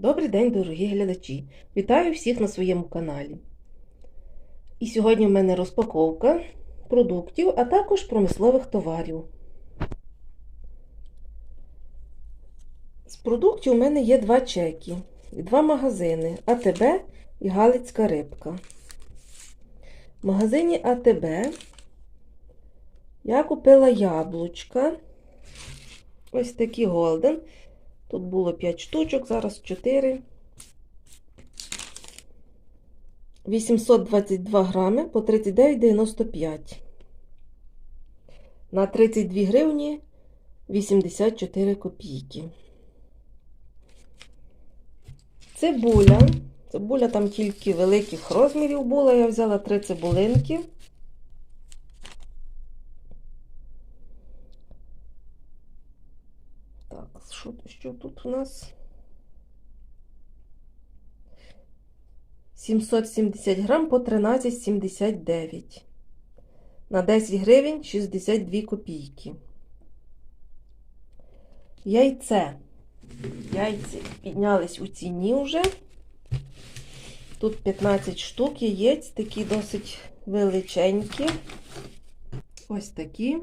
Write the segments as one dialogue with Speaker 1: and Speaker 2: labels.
Speaker 1: Добрий день, дорогі глядачі! Вітаю всіх на своєму каналі. І сьогодні в мене розпаковка продуктів, а також промислових товарів. З продуктів у мене є два чеки і два магазини АТБ і Галицька рибка. В магазині АТБ я купила яблучка. Ось такі Голден. Тут було 5 штучок, зараз 4. 822 грами по 39,95. На 32 гривні 84 копійки. Цибуля. Цибуля там тільки великих розмірів була. Я взяла 3 цибулинки. Так, що, що тут у нас? 770 грам по 13,79. На 10 гривень 62 копійки. Яйце. Яйці піднялись у ціні вже. Тут 15 штук яєць, такі досить величенькі. Ось такі.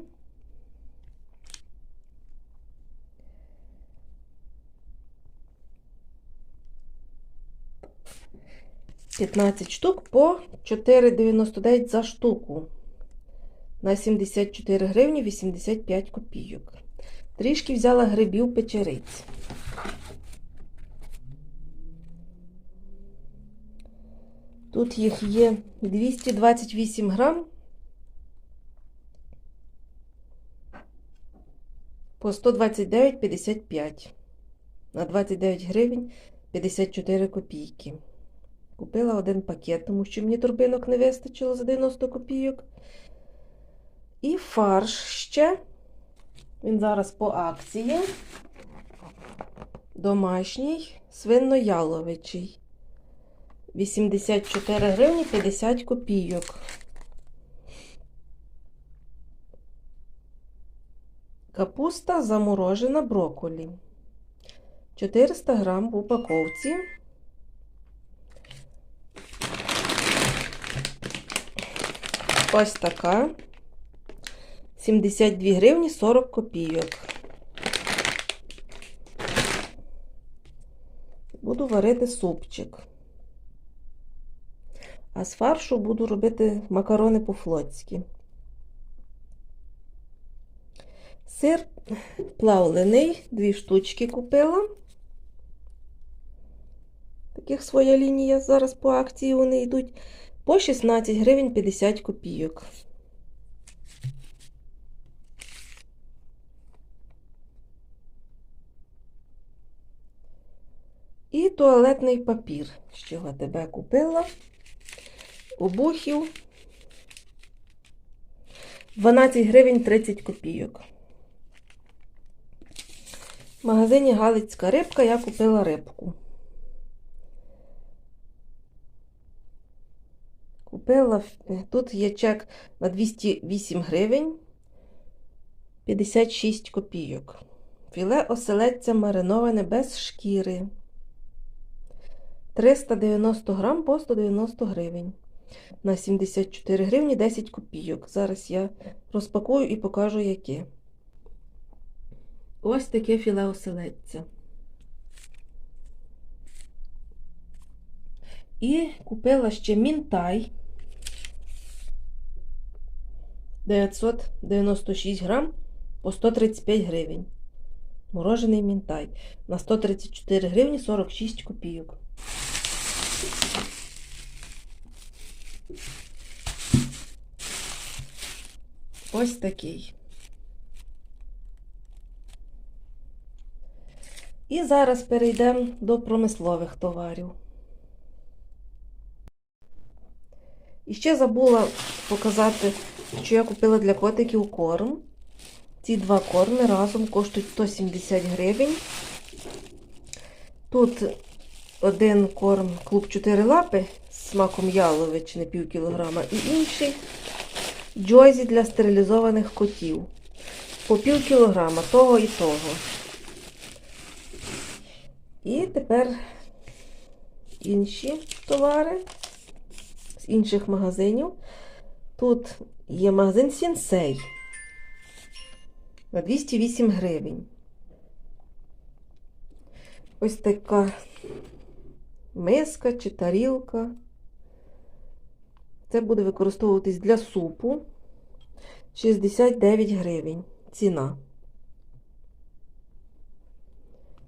Speaker 1: 15 штук по 4,99 за штуку. На 74 гривні 85 копійок. Трішки взяла грибів печериць. Тут їх є 228 грам по 129,55. На 29 гривень 54 копійки. Купила один пакет, тому що мені турбинок не вистачило за 90 копійок. І фарш ще. Він зараз по акції. Домашній свинояловичий. 84 гривні 50 копійок. Капуста заморожена брокколі. 400 грам в упаковці. Ось така. 72 гривні 40 копійок. Буду варити супчик. А з фаршу буду робити макарони по-флотськи. Сир плавлений, дві штучки купила. Таких своя лінія зараз по акції вони йдуть по 16 гривень 50 копійок. І туалетний папір, з чого тебе купила. Обухів 12 гривень 30 копійок. В магазині Галицька рибка я купила рибку. Купила, тут є чек на 208 гривень 56 копійок. Філе оселедця мариноване без шкіри. 390 грам по 190 гривень. На 74 гривні 10 копійок. Зараз я розпакую і покажу, яке. Ось таке філе оселедця. І купила ще мінтай 996 грам по 135 гривень. Морожений мінтай. На 134 гривні 46 копійок. Ось такий. І зараз перейдемо до промислових товарів. І ще забула показати, що я купила для котиків корм. Ці два корми разом коштують 170 гривень. Тут один корм клуб 4 лапи з смаком яловичини пів кілограма, і інший джойзі для стерилізованих котів. По пів кілограма того і того. І тепер інші товари з інших магазинів. Тут є магазин Сінсей на 208 гривень. Ось така миска чи тарілка. Це буде використовуватись для супу. 69 гривень. Ціна.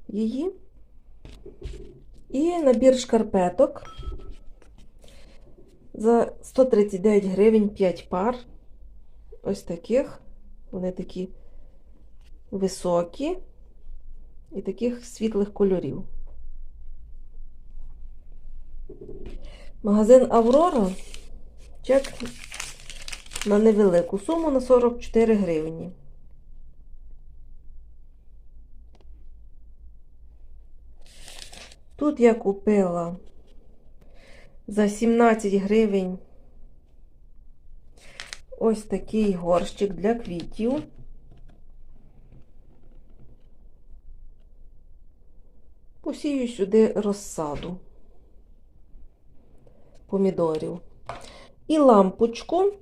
Speaker 1: Її. І набір шкарпеток за 139 гривень 5 пар. Ось таких. Вони такі високі і таких світлих кольорів. Магазин Аврора. Чек на невелику суму на 44 гривні. Тут я купила за 17 гривень ось такий горщик для квітів. Посію сюди розсаду помідорів. І лампочку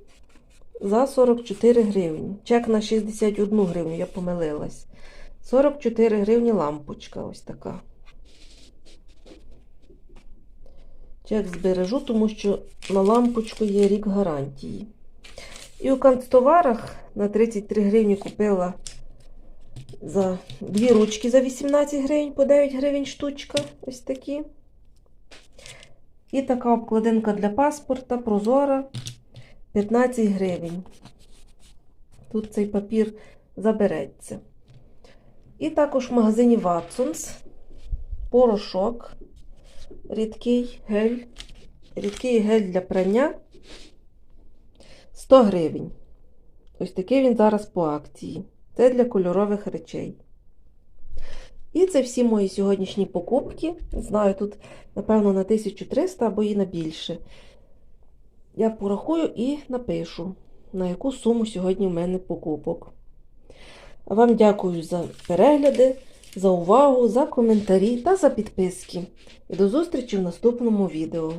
Speaker 1: за 44 гривні. Чек на 61 гривню, я помилилась. 44 гривні лампочка ось така. Чек збережу, тому що на лампочку є рік гарантії. І у канцтоварах на 33 гривні купила за дві ручки за 18 гривень, по 9 гривень штучка. Ось такі. І така обкладинка для паспорта, прозора, 15 гривень. Тут цей папір забереться. І також в магазині Watsons порошок, рідкий гель, рідкий гель для прання 100 гривень. Ось такий він зараз по акції. Це для кольорових речей. І це всі мої сьогоднішні покупки. Знаю, тут, напевно, на 1300 або і на більше. Я порахую і напишу, на яку суму сьогодні в мене покупок. Вам дякую за перегляди, за увагу, за коментарі та за підписки. І до зустрічі в наступному відео.